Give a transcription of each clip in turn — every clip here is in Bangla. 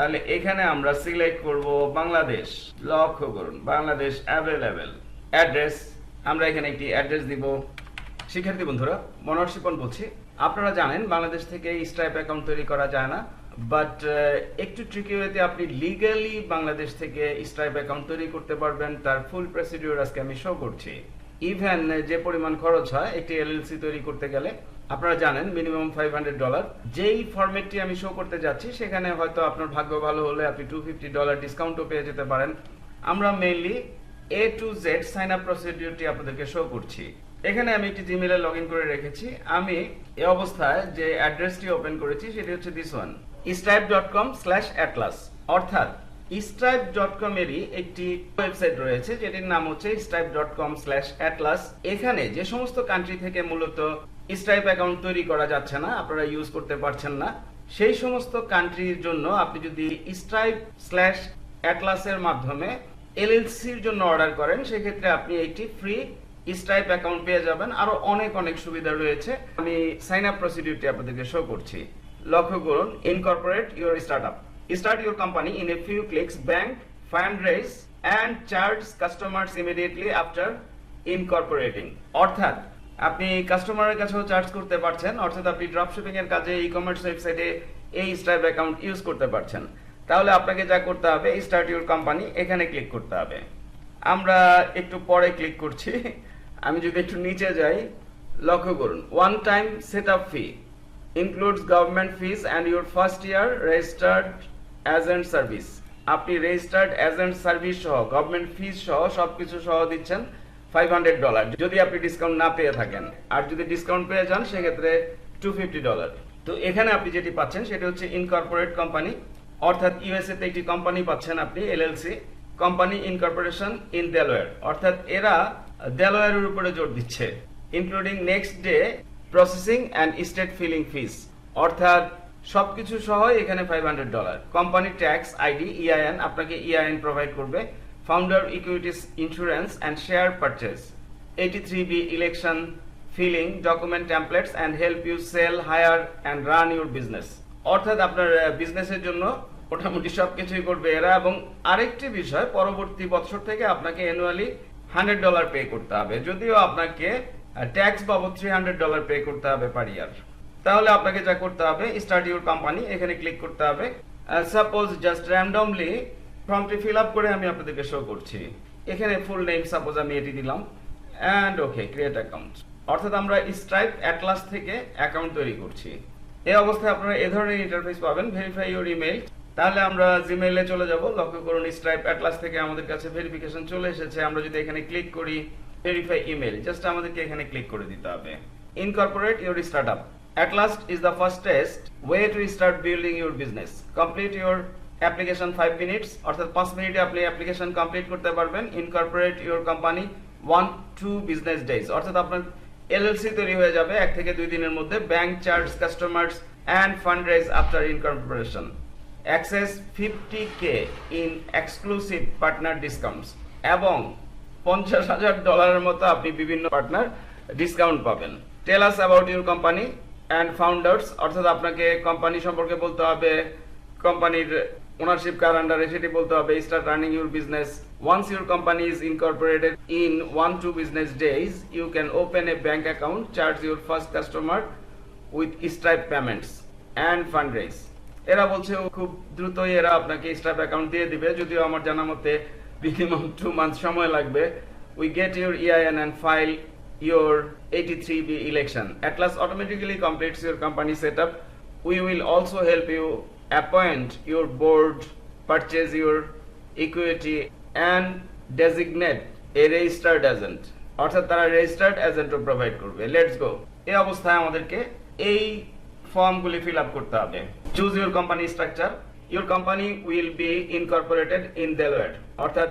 তাহলে এখানে আমরা সিলেক্ট করব বাংলাদেশ। লক্ষ্য করুন, বাংলাদেশ অ্যাভেলেবেল অ্যাড্রেস আমরা এখানে একটি অ্যাড্রেস দিব। শিক্ষার্থী বন্ধুরা মনোহর বলছি, আপনারা জানেন বাংলাদেশ থেকে স্ট্রাইপ অ্যাকাউন্ট তৈরি করা যায় না বাট একটু ট্রিকি ওয়েতে আপনি লিগালি বাংলাদেশ থেকে স্ট্রাইপ অ্যাকাউন্ট তৈরি করতে পারবেন, তার ফুল প্রসিডিউর আজকে আমি শো করছি। ইভেন যে পরিমাণ খরচ হয়, একটি এলএলসি তৈরি করতে গেলে, আপনারা জানেন মিনিমাম ফাইভ হান্ড্রেড ডলার যেই ফরম্যাটটি আমি শো করতে যাচ্ছি, সেখানে হয়তো আপনার ভাগ্য ভালো হলে আপনি টু ফিফটি ডলার ডিসকাউন্টও পেয়ে যেতে পারেন। আমরা mainly A to Z sign up প্রসিডিউরটি আপনাদেরকে শো করছি। এখানে আমি একটি জিমেলে লগ ইন করে রেখেছি। আমি এ অবস্থায় যে অ্যাড্রেসটি ওপেন করেছি, সেটি হচ্ছে this one Stripe dot com slash Atlas অর্থাৎ স্ট্রাইপ ডট কম এরই একটি ওয়েবসাইট রয়েছে, যেটির নাম হচ্ছে Stripe dot com slash Atlas এখানে যে সমস্ত কান্ট্রি থেকে মূলত স্ট্রাইপ অ্যাকাউন্ট তৈরি করা যাচ্ছে না, আপনারা ইউজ করতে পারছেন না, সেই সমস্ত কান্ট্রির জন্য আপনি যদি স্ট্রাইপ স্ল্যাশ অ্যাটলাসের মাধ্যমে এলএলসির জন্য অর্ডার করেন, সেক্ষেত্রে আপনি একটি ফ্রি স্ট্রাইপ অ্যাকাউন্ট পেয়ে যাবেন। আরও অনেক অনেক সুবিধা রয়েছে। আমি সাইন আপ প্রসিডিউরটি আপনাদেরকে শো করছি। লক্ষ্য করুন incorporate your start your company in a few clicks bank fund raise and charge customers immediately after incorporating অর্থাৎ, আপনি কাস্টমারের কাছেও চার্জ করতে পারছেন, অর্থাৎ আপনি ড্রপশিপিং এর কাজে ই কমার্স ওয়েবসাইটে এই স্ট্রাইপ অ্যাকাউন্ট ইউজ করতে পারছেন। তাহলে আপনাকে যা করতে হবে স্টার্ট ইউর কোম্পানি এখানে ক্লিক করতে হবে। আমরা একটু পরে ক্লিক করছি। আমি যদি একটু নিচে যাই, লক্ষ্য করুন one time set up fee includes government fees and your first year registered agent service আপনি রেজিস্টার্ড এজেন্ট সার্ভিস সহ গভর্নমেন্ট ফিস সহ সবকিছু সহ দিচ্ছেন ফাইভ হান্ড্রেড ডলার যদি আপনি ডিসকাউন্ট না পেয়ে থাকেন, আর যদি ডিসকাউন্ট পেয়ে যান, সেক্ষেত্রে টু ফিফটি ডলার তো এখানে আপনি যেটি পাচ্ছেন, সেটি হচ্ছে ইনকর্পোরেট কোম্পানি অর্থাৎ ইউএসএ তে একটি কোম্পানি পাচ্ছেন আপনি LLC company incorporation in Delaware অর্থাৎ এরা দেলোয়ারের উপরে জোর দিচ্ছে including next day processing and state filing fees অর্থাৎ সবকিছু সহ এখানে five hundred dollar company tax ID EIN আপনাকে ইআইএন প্রোভাইড করবে। Founder equities insurance and share purchase eighty three B election filing document templates and help you sell hire and run your business অর্থাৎ আপনার বিজনেসের জন্য মোটামুটি সবকিছুই করবে এরা এবং আরেকটি বিষয়, পরবর্তী বছর থেকে আপনাকে অ্যানুয়ালি হান্ড্রেড ডলার পে করতে হবে। যদিও আপনাকে ট্যাক্স বাবদ থ্রি হান্ড্রেড ডলার পে করতে হবে পার ইয়ার তাহলে আপনাকে যা করতে হবে স্টার্ট ইউর কোম্পানি এখানে ক্লিক করতে হবে। সাপোজ জাস্ট র্যান্ডমলি ফর্মটি ফিল আপ করে আমি আপনাদেরকে শো করছি। এখানে ফুল নেম সাপোজ আমি এটি দিলাম অ্যান্ড ওকে ক্রিয়েট অ্যাকাউন্ট অর্থাৎ আমরা স্ট্রাইপ অ্যাটলাস থেকে অ্যাকাউন্ট তৈরি করছি। এই অবস্থায় আপনারা এ ধরনের ইন্টারফেস পাবেন ভেরিফাই ইউর ইমেল তাহলে আমরা জিমেইলে চলে যাব, লক্ষ্য করুন স্ট্রাইপ অ্যাটলাস থেকে আমাদের কাছে ভেরিফিকেশন চলে এসেছে। আমরা যদি এখানে ক্লিক করি ভেরিফাই ইমেল জাস্ট আমাদেরকে এখানে ক্লিক করে দিতে হবে। Incorporate your startup At last is the fastest way to start building your business. Complete your application 5 minutes, অর্থাৎ 5 মিনিটে আপনি অ্যাপ্লিকেশন কমপ্লিট করতে পারবেন। Incorporate your company 1 two business days অর্থাৎ আপনার এলএলসি তৈরি হয়ে যাবে এক থেকে দুই দিনের মধ্যে। Bank charge customers and fund raise after incorporation access fifty K in exclusive partner discounts এবং পঞ্চাশ হাজার ডলারের মতো আপনি বিভিন্ন পার্টনার ডিসকাউন্ট পাবেন। Tell us about your company and founders অর্থাৎ আপনাকে কোম্পানি সম্পর্কে বলতে হবে কোম্পানির ওনারশিপ কার আন্ডারে সেটি বলতে হবে start running your business once your company is incorporated in one two business days you can open a bank account charge your first customer with Stripe payments and fund raise এরা বলছে খুব দ্রুতই এরা আপনাকে স্ট্রাইপ অ্যাকাউন্ট দিয়ে দিবে। যদিও আমার জানা মতে মিনিমাম টু মান্থ সময় লাগবে। We get your EIN and file your 83B election. Atlas automatically completes your company setup. We will also help you appoint your board, purchase your equity and designate a registered agent. অর্থাৎ তারা রেজিস্টার্ড এজেন্টও প্রোভাইড করবে লেটস গো এই অবস্থায় আমাদেরকে এই ফর্মগুলি ফিল আপ করতে হবে choose your company structure your company will be incorporated in Delaware অর্থাৎ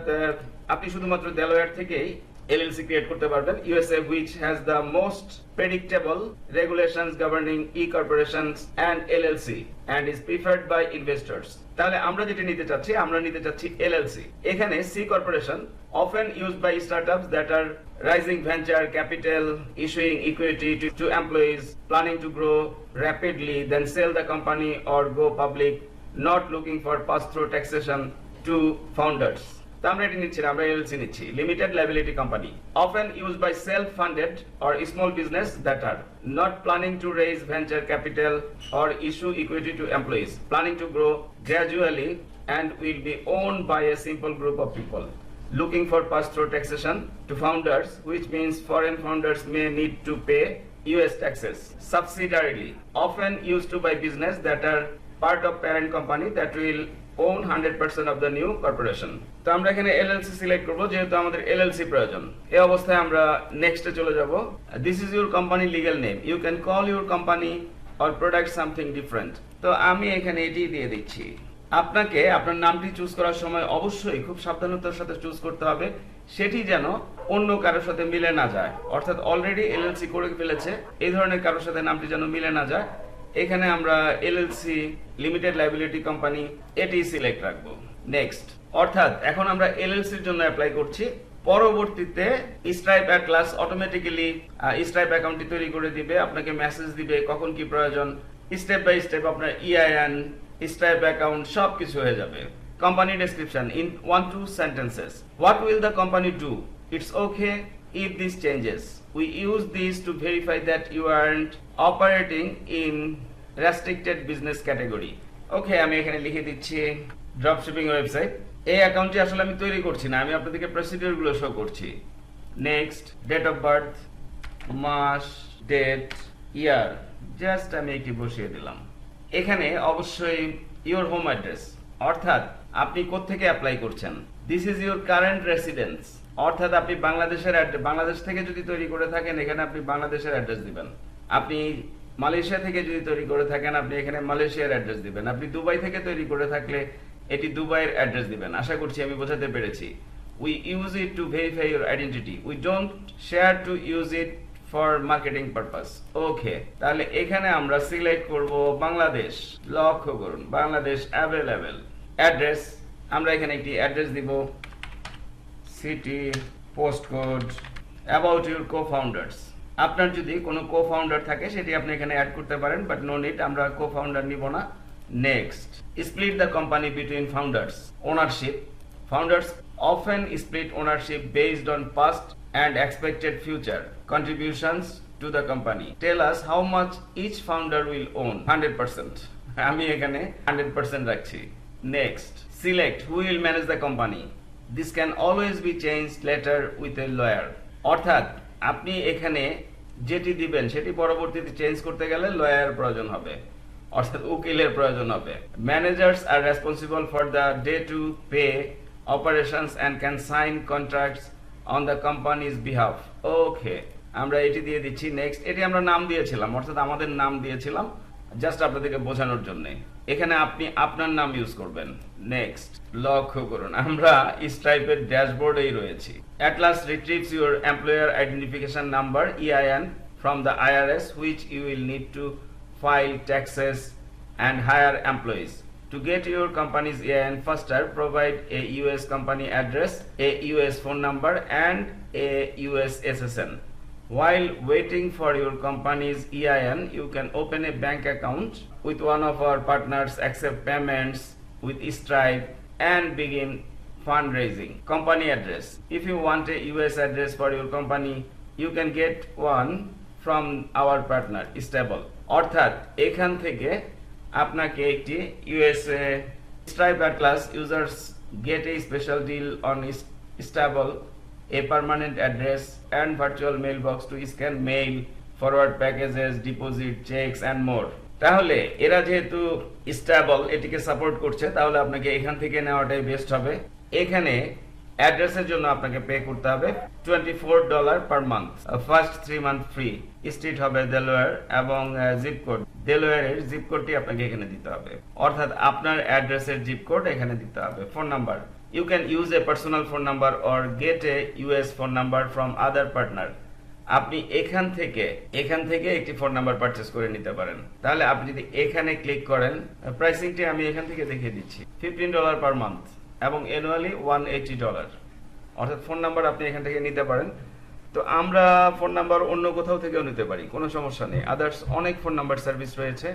আপনি শুধুমাত্র দেলোয়ার থেকেই LLC ক্রিয়েট করতে পারবেন USA which has the most predictable regulations governing e-corporations and LLC and is preferred by investors তাহলে আমরা যেটা নিতে চাচ্ছি আমরা নিতে চাচ্ছি LLC এখানে C corporation often used by startups that are rising venture capital issuing equity to, to employees planning to grow rapidly then sell the company or go public not looking for pass-through taxation to founders. তো আমরা এটি নিচ্ছি না, আমরা এলসি নিচ্ছি limited liability company often use by self funded or small business that are not planning to raise venture capital or issue equity to employees planning to grow gradually and will be owned by a simple group of people looking for pass-through taxation to founders, which means foreign founders may need to pay US taxes subsidiarily, often used to by business that are part of parent company that will own 100% of the new corporation. তো আমরা এখানে LLC সিলেক্ট করব, যেহেতু আমাদের LLC প্রয়োজন। এই অবস্থায় আমরা নেক্সটে চলে যাব। This is your company legal name you can call your company or product something different তো আমি এখানে এটি দিয়ে দিচ্ছি। আপনাকে আপনার নামটি চুজ করার সময় অবশ্যই খুব সাবধানতার সাথে চুজ করতে হবে। সেটি যেন অন্য কারোর সাথে মিলে না যায়। অর্থাৎ অলরেডি এলএলসি করে ফেলেছে। এই ধরনের কারোর সাথে নামটি যেন মিলে না যায়। এখানে আমরা এলএলসি লিমিটেড লাইবিলিটি কোম্পানি এটি সিলেক্ট রাখব। নেক্সট। অর্থাৎ এখন আমরা এলএলসির জন্য অ্যাপ্লাই করছি। পরবর্তীতে স্ট্রাইপ ক্লাস অটোমেটিক্যালি স্ট্রাইপ অ্যাকাউন্টটি তৈরি করে দিবে, আপনাকে মেসেজ দিবে কখন কি প্রয়োজন। স্টেপ বাই স্টেপ আপনার E ইআইএন স্ট্রাইপ অ্যাকাউন্ট সব কিছু হয়ে যাবে। Company description in one two sentences what will the company do it's okay if this changes we use this to verify that you aren't operating in restricted business category. Okay আমি এখানে লিখে দিচ্ছি ড্রপ শিপিং ওয়েবসাইট এই অ্যাকাউন্টটি আসলে আমি তৈরি করছি না, আমি আপনাদেরকে প্রসিডিউরগুলো শো করছি। নেক্সট ডেট অফ বার্থ মাস ডেট ইয়ার জাস্ট আমি এটি বসিয়ে দিলাম। এখানে অবশ্যই ইওর হোম অ্যাড্রেস অর্থাৎ আপনি কোত্থেকে অ্যাপ্লাই করছেন। This is your current residence অর্থাৎ আপনি বাংলাদেশের address- বাংলাদেশ থেকে যদি তৈরি করে থাকেন, এখানে আপনি বাংলাদেশের অ্যাড্রেস দিবেন। আপনি মালয়েশিয়া থেকে যদি তৈরি করে থাকেন, আপনি এখানে মালয়েশিয়ার অ্যাড্রেস দিবেন। আপনি দুবাই থেকে তৈরি করে থাকলে এটি দুবাইয়ের অ্যাড্রেস দিবেন। আশা করছি আমি বোঝাতে পেরেছি। We use it to verify your identity we don't share to use it for marketing purpose okay তাহলে এখানে আমরা সিলেক্ট করব বাংলাদেশ। লক্ষ্য করুন, বাংলাদেশ অ্যাভেলেবেল অ্যাড্রেস আমরা এখানে একটি অ্যাড্রেস দিব। City post code about your co founders আপনার যদি কোনো কো ফাউন্ডার থাকে, সেটি আপনি এখানে অ্যাড করতে পারেন বাট নো নিট আমরা কো ফাউন্ডার নিব না next split the company between founders ownership founders often split ownership based on past and expected future contributions to the company. Tell us how much each founder will own. 100%. আমি এখানে 100% রাখছি next select who will manage the company this can always be change later with a lawyer অর্থাৎ, আপনি এখানে যেটি দিবেন, সেটি পরবর্তীতে চেঞ্জ করতে গেলে লয়ার প্রয়োজন হবে। অর্থাৎ উকিলের প্রয়োজন হবে। Managers are responsible for the day to day operations and can sign contracts on the company's behalf okay আমরা এটি দিয়ে দিচ্ছি। নেক্সট এটি আমরা নাম দিয়েছিলাম। অর্থাৎ আমাদের নাম দিয়েছিলাম। জাস্ট আপনাদেরকে বোঝানোর জন্য এখানে আপনি আপনার নাম ইউজ করবেন নেক্সট লক্ষ্য করুন আমরা স্ট্রাইপের ড্যাশবোর্ডেই রয়েছি Atlas retrieves your employer identification number EIN from the IRS which you will need to file taxes and hire employees. To get your company's EIN faster, provide a US company address, a US phone number, and a US SSN. While waiting for your company's EIN, you can open a bank account with one of our partners, accept payments with Stripe, and begin fundraising. Company address. If you want a US address for your company, you can get one from our partner, Stable. অর্থাৎ এখান থেকে আপনাকে একটি USA Stripe class users get a special deal on stable a permanent address and virtual mailbox to scan mail, forward packages, deposit, checks and more. তাহলে এরা যেহেতু স্টেবল এটিকে সাপোর্ট করছে তাহলে আপনাকে এখান থেকে নেওয়াটাই বেস্ট হবে। এখানে অ্যাড্রেসের জন্য আপনাকে পে করতে হবে twenty four dollar per month first three month free street হবে দেলোয়ার এবং জিপ কোড দেলোয়ারের জিপ কোডটি আপনাকে এখানে দিতে হবে। অর্থাৎ আপনার অ্যাড্রেসের জিপ কোড এখানে দিতে হবে। Phone number you can use a personal phone number or get a US phone number from other partner আপনি এখান থেকে এখান থেকে একটি ফোন নাম্বার পারচেস করে নিতে পারেন। তাহলে আপনি যদি এখানে ক্লিক করেন প্রাইসিংটি আমি এখান থেকে দেখিয়ে দিচ্ছি। ফিফটিন ডলার পার মান্থ এবং অ্যানুয়ালি ওয়ান এইটি ডলার অর্থাৎ ফোন নাম্বার আপনি এখান থেকে নিতে পারেন। তো আমরা ফোন নাম্বার অন্য কোথাও থেকেও নিতে পারি, কোনো সমস্যা নেই। আদার্স অনেক ফোন নাম্বার সার্ভিস রয়েছে।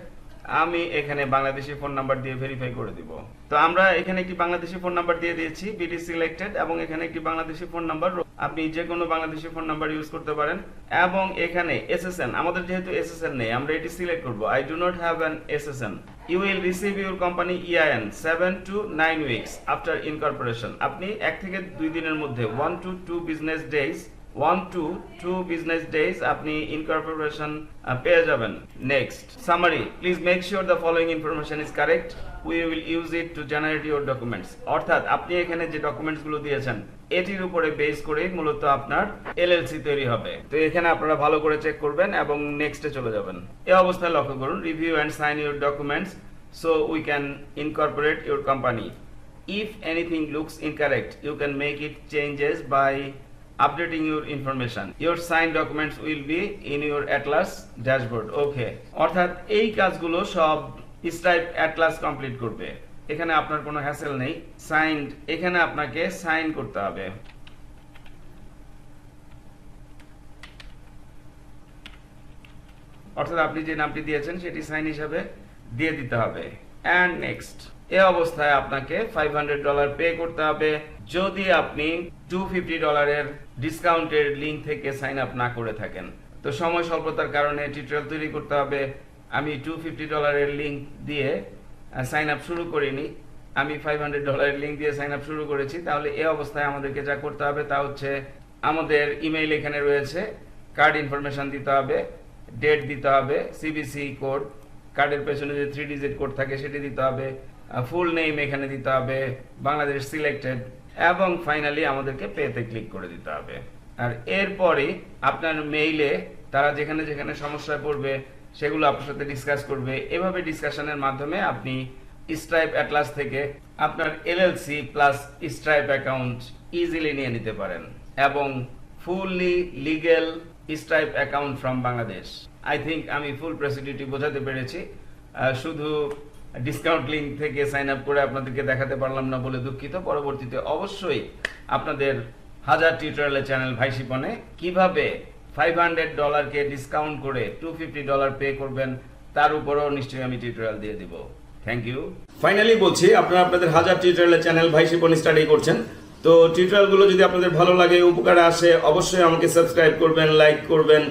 আমি এখানে বাংলাদেশি ফোন নাম্বার দিয়ে ভেরিফাই করে দিব। তো আমরা এখানে একটি বাংলাদেশি ফোন নাম্বার দিয়ে দিয়েছি বিডি সিলেক্টেড এবং এখানে একটি বাংলাদেশি ফোন নাম্বার আপনি যে কোনো বাংলাদেশি ফোন নাম্বার ইউজ করতে পারেন। এবং এখানে এসএসএন আমাদের যেহেতু এসএসএন নেই, আমরা এটি সিলেক্ট করব। I do not have an SSN you will receive your company EIN seven to nine weeks after incorporation আপনি এক থেকে দুই দিনের মধ্যে one to two business days one to two business days আপনি ইনকর্পোরেশন পেয়ে যাবেন। Next summary please make sure the following information is correct we will use it to generate your documents অর্থাৎ, আপনি এখানে যে ডকুমেন্টসগুলো দিয়েছেন, এটির উপরে বেস করে মূলত আপনার এলএলসি তৈরি হবে। তো এখানে আপনারা ভালো করে চেক করবেন এবং নেক্সটে চলে যাবেন। এই অবস্থায় লক্ষ্য করুন review and sign your documents so we can incorporate your company if anything looks incorrect you can make it changes by updating your information. Your signed documents will be in your atlas dashboard. Okay অর্থাৎ এই কাজগুলো সব স্ট্রাইপ অ্যাটলাস কমপ্লিট করবে। এখানে আপনার কোনো হ্যাসেল নেই। সাইন্ড এখানে আপনাকে সাইন করতে হবে। অর্থাৎ আপনি যে নামটি দিয়েছেন, সেটি সাইন হিসাবে দিয়ে দিতে হবে। অ্যান্ড নেক্সট এ অবস্থায় আপনাকে ফাইভ হান্ড্রেড ডলার পে করতে হবে। যদি আপনি টু ফিফটি ডলারের ডিসকাউন্টের লিঙ্ক থেকে সাইন আপ না করে থাকেন। তো সময় স্বল্পতার কারণে টিউটোরিয়াল তৈরি করতে হবে। আমি টু ফিফটি ডলারের লিঙ্ক দিয়ে সাইন আপ শুরু করিনি। আমি ফাইভ হান্ড্রেড ডলারের লিঙ্ক দিয়ে সাইন আপ শুরু করেছি। তাহলে এই অবস্থায় আমাদেরকে যা করতে হবে তা হচ্ছে, আমাদের ইমেইল এখানে রয়েছে। কার্ড ইনফরমেশন দিতে হবে ডেট দিতে হবে সিবিসি কোড কার্ডের পেছনে যে থ্রি ডিজিট কোড থাকে সেটি দিতে হবে ফুল নেম এখানে দিতে হবে, বাংলাদেশ সিলেক্টেড এবং ফাইনালি আমাদেরকে পেতে ক্লিক করে দিতে হবে। আর এরপরে আপনার মেইলে তারা যেখানে যেখানে সমস্যায় পড়বে, সেগুলো আপনার সাথে ডিসকাস করবে। এভাবে ডিসকাশনের মাধ্যমে আপনি স্ট্রাইপ অ্যাটলাস থেকে আপনার LLC plus Stripe account easily নিয়ে নিতে পারেন এবং fully legal Stripe account from Bangladesh I think আমি ফুল প্রসিডিউটি বোঝাতে পেরেছি। শুধু ডিসকাউন্ট লিঙ্ক থেকে সাইন আপ করে আপনাদেরকে দেখাতে পারলাম না বলে দুঃখিত। পরবর্তীতে অবশ্যই আপনাদের হাজার টিউটোরিয়ালের চ্যানেল ভাই শিপনে কীভাবে ফাইভ হান্ড্রেড ডলারকে ডিসকাউন্ট করে টু ফিফটি ডলার পে করবেন, তার উপরও নিশ্চয়ই আমি টিউটোরিয়াল দিয়ে দিব। থ্যাংক ইউ ফাইনালি বলছি, আপনারা আপনাদের হাজার টিউটোরিয়ালের চ্যানেল ভাই শিপন স্টাডি করছেন, তো টিউটোরিয়ালগুলো যদি আপনাদের ভালো লাগে, উপকারে আসে, অবশ্যই আমাকে সাবস্ক্রাইব করবেন লাইক করবেন,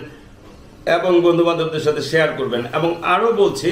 এবং বন্ধু বান্ধবদের সাথে শেয়ার করবেন। এবং আরও বলছি